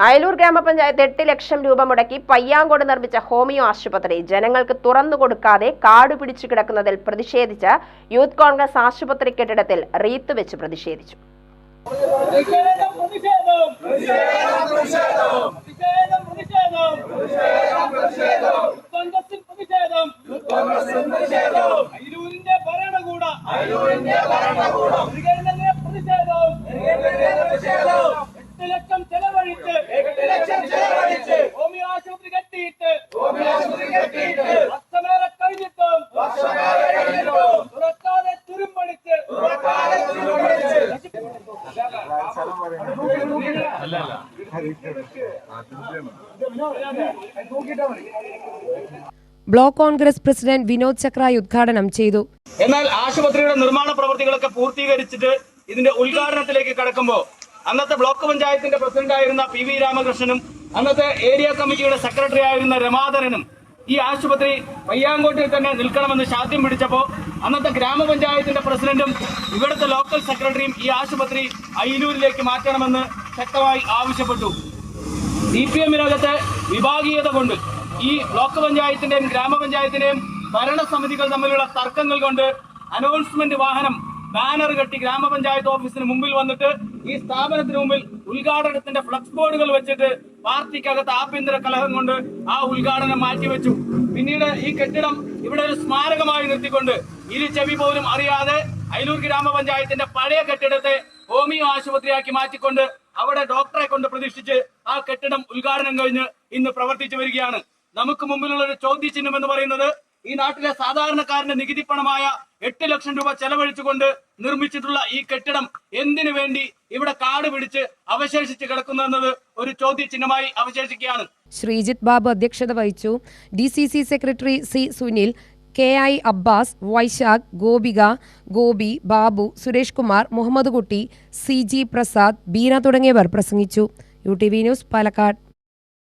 അയലൂർ ഗ്രാമപഞ്ചായത്ത് എട്ട് ലക്ഷം രൂപ മുടക്കി പയ്യാങ്കോട് നിർമ്മിച്ച ഹോമിയോ ആശുപത്രി ജനങ്ങൾക്ക് തുറന്നു കൊടുക്കാതെ കാട് പിടിച്ചു കിടക്കുന്നതിൽ പ്രതിഷേധിച്ച് യൂത്ത് കോൺഗ്രസ് ആശുപത്രി കെട്ടിടത്തിൽ റീത്ത് വെച്ച് പ്രതിഷേധിച്ചു. പ്രതിഷേധം പ്രതിഷേധം പ്രതിഷേധം പ്രതിഷേധം കോൺഗ്രസിൽ പ്രതിഷേധം അയിരൂരിന്റെ ഭരണകൂടം പ്രതികരണത്തിലെ പ്രതിഷേധം എട്ട് ലക്ഷം ചെലവഴിച്ച് ഹോമിയോ ആശുപത്രി കെട്ടിയിട്ട് വർഷമേറെ കഴിഞ്ഞിട്ടും തുറക്കാതെ തുരുമ്പടിച്ച് ബ്ലോക്ക് കോൺഗ്രസ് പ്രസിഡന്റ് വിനോദ് ചക്രായ് ഉദ്ഘാടനം ചെയ്തു. എന്നാൽ ആശുപത്രിയുടെ നിർമ്മാണ പ്രവർത്തികളൊക്കെ പൂർത്തീകരിച്ചിട്ട് ഇതിന്റെ ഉദ്ഘാടനത്തിലേക്ക് കടക്കുമ്പോൾ അന്നത്തെ ബ്ലോക്ക് പഞ്ചായത്തിന്റെ പ്രസിഡന്റായിരുന്ന പി വി രാമകൃഷ്ണനും അന്നത്തെ ഏരിയ കമ്മിറ്റിയുടെ സെക്രട്ടറി ആയിരുന്ന രമാധരനും ഈ ആശുപത്രി പയ്യാങ്കോട്ടിൽ തന്നെ നിൽക്കണമെന്ന് ശാഠ്യം പിടിച്ചപ്പോൾ അന്നത്തെ ഗ്രാമപഞ്ചായത്തിന്റെ പ്രസിഡന്റും ഇവിടുത്തെ ലോക്കൽ സെക്രട്ടറിയും ഈ ആശുപത്രി അയിലൂരിലേക്ക് മാറ്റണമെന്ന് ശക്തമായി ആവശ്യപ്പെട്ടു. സി പി എമ്മിനകത്ത് വിഭാഗീയത കൊണ്ട് ഈ ബ്ലോക്ക് പഞ്ചായത്തിന്റെയും ഗ്രാമപഞ്ചായത്തിന്റെയും ഭരണസമിതികൾ തമ്മിലുള്ള തർക്കങ്ങൾ കൊണ്ട് അനൗൺസ്മെന്റ് വാഹനം ബാനർ കെട്ടി ഗ്രാമപഞ്ചായത്ത് ഓഫീസിന് മുമ്പിൽ വന്നിട്ട് ഈ സ്ഥാപനത്തിന് മുമ്പിൽ ഉദ്ഘാടനത്തിന്റെ ഫ്ലക്സ് ബോർഡുകൾ വെച്ചിട്ട് പാർട്ടിക്കകത്ത് ആഭ്യന്തര കലഹം കൊണ്ട് ആ ഉദ്ഘാടനം മാറ്റിവെച്ചു. പിന്നീട് ഈ കെട്ടിടം ഇവിടെ ഒരു സ്മാരകമായി നിർത്തിക്കൊണ്ട് ഇരു ചെവി പോലും അറിയാതെ അയലൂർ ഗ്രാമപഞ്ചായത്തിന്റെ പഴയ കെട്ടിടത്തെ ഹോമിയോ ആശുപത്രിയാക്കി മാറ്റിക്കൊണ്ട് അവിടെ ഡോക്ടറെ കൊണ്ട് പ്രതീക്ഷിച്ച് ആ കെട്ടിടം ഉദ്ഘാടനം കഴിഞ്ഞ് ഇന്ന് പ്രവർത്തിച്ചു വരികയാണ്. നമുക്ക് മുമ്പിലുള്ള ഒരു ചോദ്യചിഹ്നം എന്ന് പറയുന്നത് ഈ നാട്ടിലെ സാധാരണക്കാരന്റെ നികുതി പണമായ എട്ട് ലക്ഷം രൂപ ചെലവഴിച്ചുകൊണ്ട് നിർമ്മിച്ചിട്ടുള്ള ഈ കെട്ടിടം എന്തിനു വേണ്ടി ഇവിടെ കാട് പിടിച്ച് അവശേഷിച്ച് കിടക്കുന്നു എന്നത് ഒരു ചോദ്യചിഹ്നമായി അവശേഷിക്കുകയാണ്. ശ്രീജിത്ത് ബാബു അധ്യക്ഷത വഹിച്ചു. D C C secretary C Sunil K I Abbas Vaishakh Gopika Gopi Babu Suresh Kumar Muhammad Kutty C G Prasad Beena തുടങ്ങിയവർ പ്രസംഗിച്ചു. U T V news Palakkad.